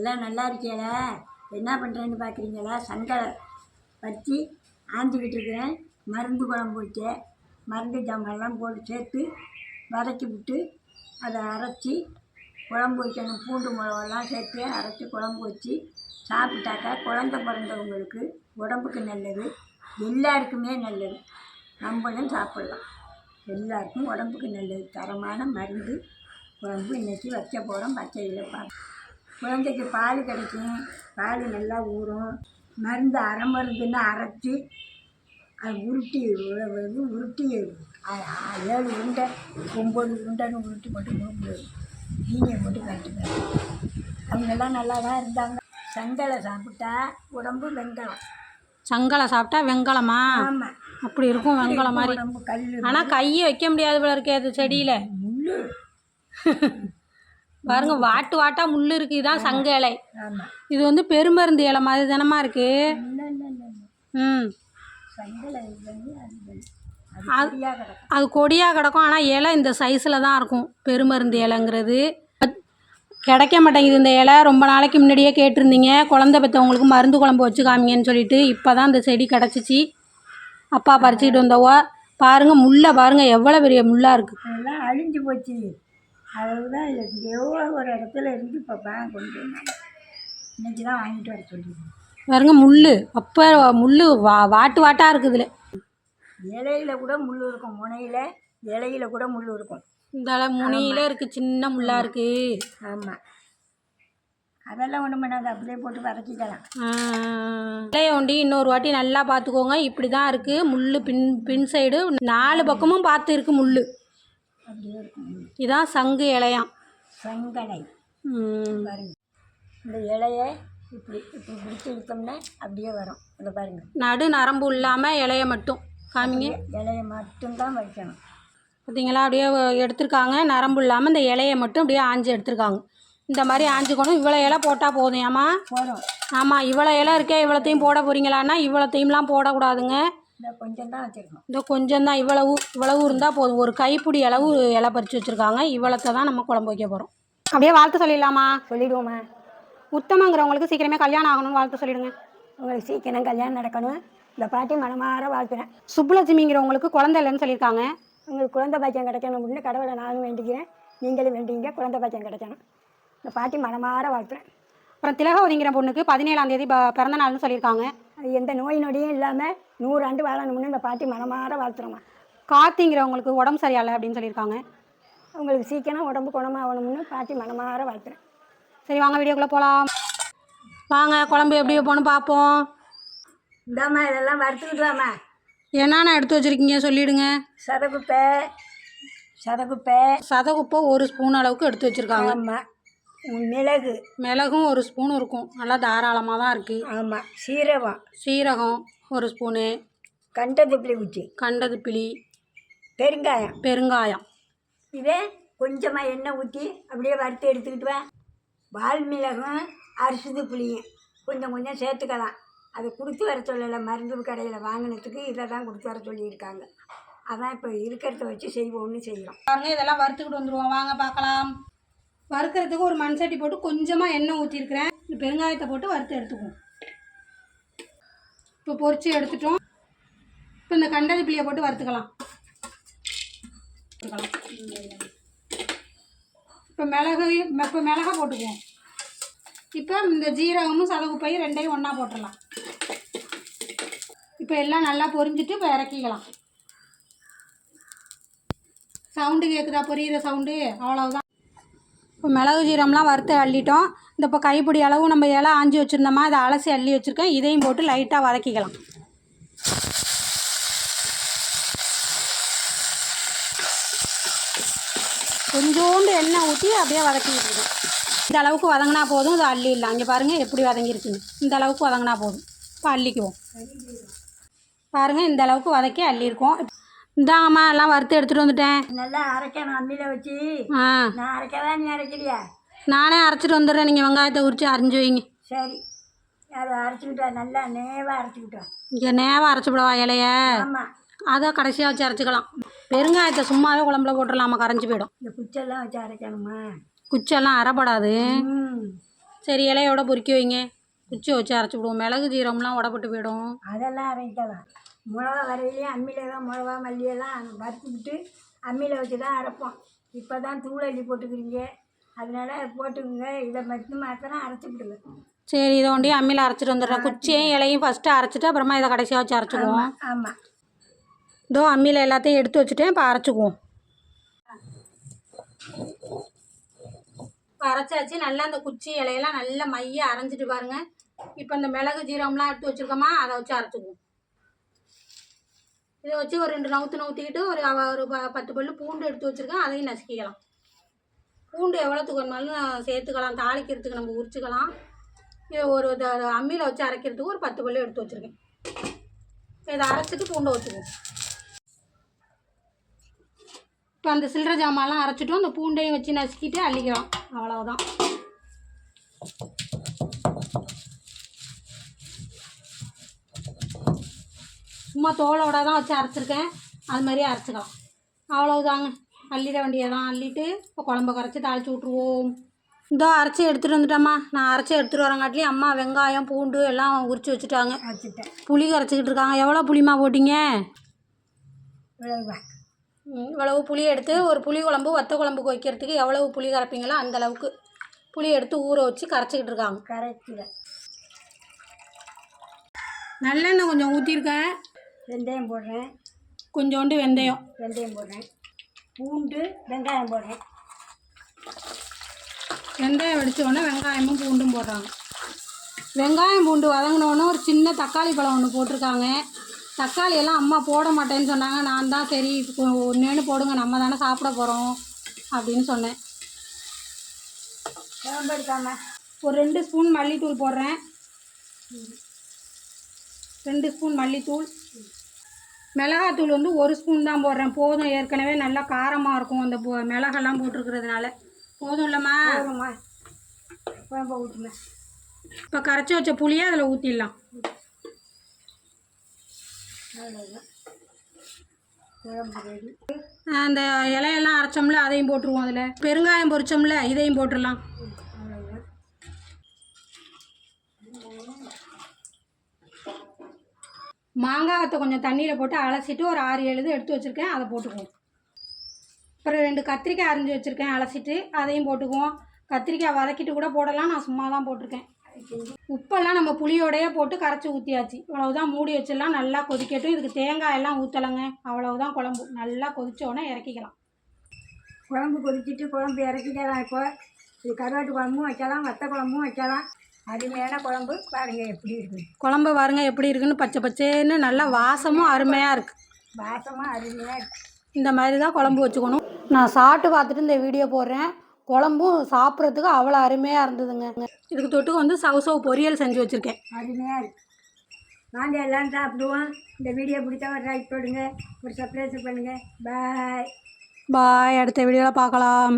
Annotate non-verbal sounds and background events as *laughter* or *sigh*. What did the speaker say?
எல்லாம் நல்லா இருக்கீங்களா என்ன பண்ணுறேன்னு பார்க்குறீங்களா சங்கரை வச்சு ஆஞ்சிக்கிட்டு இருக்கிறேன். மருந்து குழம்பு வச்சேன் மருந்து ஜாமான்லாம் போட்டு சேர்த்து வதக்கி விட்டு அதை அரைச்சி குழம்பு வைக்கணும். பூண்டு மிளகெல்லாம் சேர்த்து அரைச்சி குழம்பு வச்சு சாப்பிட்டாக்கா குழந்த பிறந்தவங்களுக்கு உடம்புக்கு நல்லது. எல்லாருக்குமே நல்லது. நம்மளும் சாப்பிட்லாம். எல்லாருக்கும் உடம்புக்கு நல்லது. தரமான மருந்து குழம்பு இன்றைக்கி வைக்க போகிறோம் பச்சையில் பா குழந்தைக்கு பால் கிடைக்கும். பால் நல்லா ஊறும். மருந்து அரை மருந்துன்னு அரைச்சி அது உருட்டி இது உருட்டி ஏழு உருண்டை ஒம்பது உருண்டைன்னு உருட்டி போட்டு மூணு ஜீனியை போட்டு கட்டுக்காங்க அவங்கெல்லாம் நல்லா தான் இருந்தாங்க. சங்கலை சாப்பிட்டா உடம்பு வெங்கலம். சங்கலை சாப்பிட்டா வெங்கலமா? ஆமாம் அப்படி இருக்கும் வெங்கலம் மாதிரி. ஆனால் கையை வைக்க முடியாது போல இருக்கே அது செடியில். முள்ளு. *laughs* பாருங்க வாட்டு வாட்டா முள் இருக்கு. இதான் சங்க இலை. இது வந்து பெருமருந்து இலை மாதிரி தானமா இருக்கு? ம். அது. அது- கொடியாக கிடக்கும். ஆனால் இலை இந்த சைஸில் தான் இருக்கும். பெருமருந்து இலைங்கிறது. கிடைக்க மாட்டேங்குது இந்த இலை. ரொம்ப நாளைக்கு முன்னாடியே கேட்டிருந்தீங்க. குழந்த பெற்றவங்களுக்கு மருந்து குழம்பு வச்சு காமிங்கன்னு சொல்லிட்டு இப்போ தான் இந்த செடி கிடச்சிச்சு. அப்பா பறிச்சுக்கிட்டு வந்தவோ. பாருங்கள் முல்லை பாருங்கள் எவ்வளோ பெரிய முள்ளாக இருக்குது அழிஞ்சு போச்சு. அதுதான் எங்கேயோ ஒரு இடத்துல இருந்து இப்போ பேங்க் கொண்டு வந்தாங்க இன்னைக்கு தான் வாங்கிட்டு வர சொல்லியிருக்கேன் பாருங்க முள் அப்போ முள் வா வாட்டு வாட்டாக இருக்குதுல. இலையில கூட முள் இருக்கும். முனையில் இலையில கூட முள் இருக்கும். இந்த முனியில இருக்குது சின்ன முள்ளாக இருக்குது ஆமாம் அதெல்லாம் ஒன்றும் பண்ணாது. அப்படியே போட்டு வதக்கிக்கலாம் இலையை ஒண்டி இன்னொரு வாட்டி நல்லா பார்த்துக்கோங்க இப்படி தான் இருக்குது முள் பின் பின் சைடு நாலு பக்கமும் பார்த்து இருக்குது முள் அப்படியே இருக்கும். இதான் சங்கு இலையாம். செங்கனை. பாருங்க. இந்த இலையை இப்படி இப்படி பிடிச்சி இழுத்தோம்னா அப்படியே வரும். இந்த பாருங்க. நடு நரம்பு இல்லாமல் இலைய மட்டும். காமிங்க. இலையை மட்டும்தான் வைக்கணும். பார்த்தீங்களா? அப்படியே எடுத்திருக்காங்க. நரம்பு இல்லாமல் இந்த இலைய மட்டும் அப்படியே ஆஞ்சு எடுத்திருக்காங்க. இந்த மாதிரி ஆஞ்சுக்கணும். இவ்வளோ இலை போட்டால் போதும். ஏமா போதும். ஆமாம் இவ்வளோ இலை இருக்கே இவ்வளோத்தையும் போட போகிறீங்களான்னா இவ்வளோத்தையும்லாம் போடக்கூடாதுங்க. இந்த கொஞ்சம் தான் வச்சுருக்கோம் இந்த கொஞ்சம் தான் இவ்வளவு இவ்வளவு இருந்தால் போதும். ஒரு கைப்பிடி அளவு இலை பறித்து வச்சுருக்காங்க. இவ்வளோத்தை தான் நம்ம குழம்பு வைக்க போகிறோம் அப்படியே வாழ்த்து சொல்லிடலாமா? சொல்லிடுவோமா உத்தமங்கிறவங்களுக்கு சீக்கிரமே கல்யாணம் ஆகணும்னு வாழ்த்து சொல்லிடுங்க. உங்களுக்கு சீக்கிரம் கல்யாணம் நடக்கணும். இந்த பாட்டி மனமாற வாழ்த்துறேன். சுப்புலட்சுமிங்கிறவங்களுக்கு குழந்தை இல்லைன்னு சொல்லியிருக்காங்க. உங்களுக்கு குழந்தை பாக்கியம் கிடைக்கணும் அப்படின்னு கடவுளை நானும் வேண்டிக்கிறேன். நீங்களும் வேண்டிங்க குழந்தை பாக்கியம் கிடைக்கணும். இந்த பாட்டி மனமாற வாழ்த்துறேன். அப்புறம் திலகவதிங்கிற பொண்ணுக்கு பதினேழாம் தேதி ப- பிறந்த நாள்னு சொல்லியிருக்காங்க. அது எந்த நோய் நொடியும் இல்லாமல் நூறு ஆண்டு வாழணும்னு இந்த பாட்டி மனமாற வாழ்த்துறோம்மா. கார்த்திங்கிறவங்களுக்கு உடம்பு சரியாலை அப்படின்னு சொல்லியிருக்காங்க. உங்களுக்கு சீக்கிரம் உடம்பு குணமாகணும்னு பாட்டி மனமாற வாழ்த்துறேன். சரி வாங்க வீடியோக்குள்ளே போகலாம் வாங்க குழம்பு எப்படி வைப்போன்னு பார்ப்போம். இந்தாம்மா இதெல்லாம் வறுத்துக்கிட்டு வாம்மா என்னென்ன எடுத்து வச்சுருக்கீங்க சொல்லிவிடுங்க சதகுப்பை சதகுப்பை சதகுப்பை ஒரு ஸ்பூன் அளவுக்கு எடுத்து வச்சுருக்காங்க. ஆமாம் மிளகு. மிளகும் ஒரு ஸ்பூன் இருக்கும். நல்லா தாராளமாக தான் இருக்குது ஆமாம் சீரகம். சீரகம். ஒரு ஸ்பூனு. கண்டதுப்பிளி குச்சி கண்டது பிளி. பெருங்காயம். பெருங்காயம். இதே கொஞ்சமாக எண்ணெய் ஊற்றி அப்படியே வறுத்து எடுத்துக்கிட்டு வா. வால் மிளகும் அரிசிது புளியும். கொஞ்சம் கொஞ்சம் சேர்த்துக்கலாம். அதை கொடுத்து வர சொல்லலை மருந்து கடையில் வாங்கினதுக்கு இதை தான் கொடுத்து வர சொல்லியிருக்காங்க. அதான் இப்போ இருக்கிறத வச்சு செய்வோம்னு செய்கிறோம் பாருங்க இதெல்லாம் வறுத்துக்கிட்டு வந்துடுவோம் வாங்க பார்க்கலாம். வறுக்கிறதுக்கு ஒரு மண் சட்டி போட்டு கொஞ்சமாக எண்ணெய் ஊற்றிருக்கிறேன் பெருங்காயத்தை போட்டு வறுத்து எடுத்துக்குவோம். இப்போ பொரிச்சு எடுத்துட்டோம். இப்போ இந்த கண்டது பிள்ளையை போட்டு வறுத்துக்கலாம். இப்போ மிளகு இப்போ மிளகா போட்டுக்குவோம். இப்போ இந்த ஜீரகமும் சதவு பையும் ரெண்டையும் ஒன்றா போட்டுடலாம். இப்போ எல்லாம் நல்லா பொரிஞ்சிட்டு இப்போ இறக்கிக்கலாம். சவுண்டு கேட்குதா பொரியிற சவுண்டு? அவ்வளோதான் இப்போ மிளகு ஜீரம்லாம் வறுத்து அள்ளிட்டோம். இந்த இப்போ கைப்பிடி அளவு நம்ம இலை ஆஞ்சி வச்சுருந்தோமா இதை அலசி அள்ளி வச்சுருக்கேன். இதையும் போட்டு லைட்டாக வதக்கிக்கலாம். கொஞ்சோண்டு எண்ணெய் ஊற்றி அப்படியே வதக்கிட்டு இருக்கோம். இந்த அளவுக்கு வதங்கினா போதும் இது அள்ளிடலாம். இங்கே பாருங்கள் எப்படி வதங்கிருக்குன்னு. இந்த அளவுக்கு வதங்கினா போதும். இப்போ அள்ளிக்குவோம். பாருங்கள் இந்த அளவுக்கு வதக்கி அள்ளியிருக்கோம். இந்தாங்கம்மா எல்லாம் வறுத்து எடுத்துகிட்டு வந்துட்டேன். நல்லா அரைக்கணும் அம்மியில் வச்சு. ஆ. நான் அரைக்கவா நீ அரைக்கிறியா நானே அரைச்சிட்டு வந்துடுறேன். நீங்கள் வெங்காயத்தை உரித்து அரிஞ்சு வைங்க. சரி. அதை அரைச்சிக்கிட்டா? நல்லா நேவாக அரைச்சிக்கிட்டோம் இங்கே நேவாக அரைச்சி விடவா இலைய? ஆமாம் அதை கடைசியாக வச்சு அரைச்சிக்கலாம். பெருங்காயத்தை சும்மாவே குழம்புல போட்டுடலாமா கரைஞ்சி போயிடும். இந்த குச்செல்லாம் வச்சு அரைக்கணுமா? குச்செல்லாம் அரைப்படாது. சரி இலையோட பொறுக்கி வைங்க. குச்சி வச்சு அரைச்சி விடுவோம் மிளகு ஜீரம்லாம் உடப்பட்டு போயிடும். அதெல்லாம் அரைக்கலாம் மிளகா வரையிலையும் அம்மியில் தான் மிளகா மல்லியெல்லாம் வறுத்துக்கிட்டு அம்மியில் வச்சு தான் அரைப்போம். இப்போ தான் தூள் அள்ளி போட்டுக்கிறீங்க. அதனால போட்டுக்குங்க. இதை மட்டும் மாத்திரம் அரைச்சி விடுங்க. சரி இதை ஒண்டி அம்மியில் அரைச்சிட்டு வந்துடுறேன். குச்சியும் இலையும் ஃபஸ்ட்டு அரைச்சிட்டு அப்புறமா இதை கடைசியாக வச்சு அரைச்சிக்குவோம். ஆமாம் இதோ அம்மியில் எல்லாத்தையும் எடுத்து வச்சுட்டேன். இப்போ அரைச்சிக்குவோம். இப்போ அரைச்சாச்சு. நல்லா அந்த குச்சி இலையெல்லாம் நல்லா மைய அரைஞ்சிட்டு பாருங்க. இப்போ இந்த மிளகு ஜீரகம்லாம் எடுத்து வச்சுருக்கோமா அதை வச்சு அரைச்சிக்குவோம். இதை வச்சு ஒரு ரெண்டு நவுத்து நவுத்திக்கிட்டு ஒரு ஒரு ப- பத்து பல்லு பூண்டு எடுத்து வச்சுருக்கேன். அதையும் நசுக்கிக்கலாம். பூண்டு எவ்வளோத்துக்கு வேணுமாலும் சேர்த்துக்கலாம். தாளிக்கிறதுக்கு நம்ம உரிச்சுக்கலாம். இதை ஒரு அம்மியில் வச்சு அரைக்கிறதுக்கு ஒரு பத்து பல்லு எடுத்து வச்சுருக்கேன். இதை அரைச்சிட்டு பூண்டை வச்சுக்குவோம். இப்போ அந்த சில்லற ஜாமான்லாம் அரைச்சிட்டோம். அந்த பூண்டையும் வச்சு நசுக்கிட்டு அள்ளிக்கலாம். அவ்வளோதான் சும்மா தோலோட தான் வச்சு அரைச்சிருக்கேன். அது மாதிரியே அரைச்சிக்கலாம். அவ்வளவுதாங்க. அள்ளிட வேண்டியதான் அள்ளிட்டு இப்போ குழம்ப கரைச்சி தாளிச்சு விட்ருவோம் இதோ அரைச்சி எடுத்துகிட்டு வந்துட்டேம்மா. நான் அரைச்சி எடுத்துகிட்டு வரங்காட்டிலையும் அம்மா வெங்காயம் பூண்டு எல்லாம் உரிச்சு வச்சுட்டாங்க. வச்சுட்டேன். புளி கரைச்சிக்கிட்டு இருக்காங்க. எவ்வளோ புளிமா போட்டிங்க? இவ்வளவு புளி எடுத்து ஒரு புளி குழம்பு வத்த குழம்புக்கு வைக்கிறதுக்கு எவ்வளவு புளி கரைப்பீங்களோ அந்த அளவுக்கு புளி எடுத்து ஊற வச்சு கரைச்சிக்கிட்டு இருக்காங்க. கரெக்டில் நல்லெண்ணெய் கொஞ்சம் ஊற்றிருக்கேன் வெந்தயம் போடுறேன். கொஞ்சோண்டு வெந்தயம். வெந்தயம் போடுறேன். பூண்டு வெங்காயம் போடுறேன். வெந்தயம் வெடிச்சோடனே வெங்காயமும் பூண்டும் போடுறாங்க. வெங்காயம் பூண்டு வதங்கினோடனே ஒரு சின்ன தக்காளி பழம் ஒன்று போட்டிருக்காங்க. தக்காளி எல்லாம் அம்மா போட மாட்டேன்னு சொன்னாங்க. நான் தான் சரி ஒன்றேன்னு போடுங்க நம்ம தானே சாப்பிட போகிறோம் அப்படின்னு சொன்னேன். குழம்பு எடுக்காம. ஒரு ரெண்டு ஸ்பூன் மல்லித்தூள் போடுறேன். ரெண்டு ஸ்பூன் மல்லித்தூள். மிளகாத்தூள் வந்து ஒரு ஸ்பூன் தான் போடுறேன். போதும். ஏற்கனவே நல்லா காரமாக இருக்கும் அந்த மிளகெல்லாம் போட்டிருக்கிறதுனால. போதும் இல்லைம்மா? ஊற்றுமே இப்போ கரைச்சி வச்ச புளியை அதில் ஊற்றிடலாம் அந்த இலையெல்லாம் அரைச்சோம்ல அதையும் போட்டுருவோம் அதில். பெருங்காயம் பொரிச்சோம்ல இதையும் போட்டுடலாம் அவ்வளோதான் மாங்காயத்தை கொஞ்சம் தண்ணியில் போட்டு அலசிட்டு ஒரு ஆறு ஏழு இது எடுத்து வச்சுருக்கேன். அதை போட்டுக்குவோம். அப்புறம் ரெண்டு கத்திரிக்காய் அரிஞ்சு வச்சுருக்கேன். அலசிட்டு அதையும் போட்டுக்குவோம். கத்திரிக்காய் வதக்கிட்டு கூட போடலாம். நான் சும்மா தான் போட்டிருக்கேன். உப்பெல்லாம் நம்ம புளியோடையே போட்டு கரைச்சி ஊற்றியாச்சு இவ்வளவுதான் மூடி வச்சிடலாம். நல்லா கொதிக்கட்டும். இதுக்கு தேங்காய் எல்லாம் ஊற்றலைங்க அவ்வளவுதான் குழம்பு. நல்லா கொதிச்சோடனே இறக்கிக்கலாம். குழம்பு கொதிச்சிட்டு குழம்பு இறக்கிக்கலாம் இப்போ. இது கருவாட்டு குழம்பும் வைக்கலாம். வத்த குழம்பும் வைக்கலாம். அருமையான குழம்பு. பாருங்க எப்படி இருக்குது குழம்பு பாருங்க எப்படி இருக்குன்னு பச்சை பச்சேன்னு நல்லா வாசமும் அருமையாக இருக்குது வாசமாக அருமையாக இருக்குது இந்த மாதிரி தான் குழம்பு வச்சுக்கணும். நான் சாப்பிட்டு பார்த்துட்டு இந்த வீடியோ போடுறேன். குழம்பும் சாப்பிட்றதுக்கு அவ்வளோ அருமையாக இருந்ததுங்க. இதுக்கு தொட்டுக்கு வந்து சவு சவு பொரியல் செஞ்சு வச்சுருக்கேன். அருமையாக இருக்குது வாங்க எல்லாம் சாப்பிடுவோம் இந்த வீடியோ பிடிச்சா ஒரு லைக் போடுங்க. ஒரு சப்ஸ்கிரைப் பண்ணுங்கள் பாய் பாய் அடுத்த வீடியோவில் பார்க்கலாம்.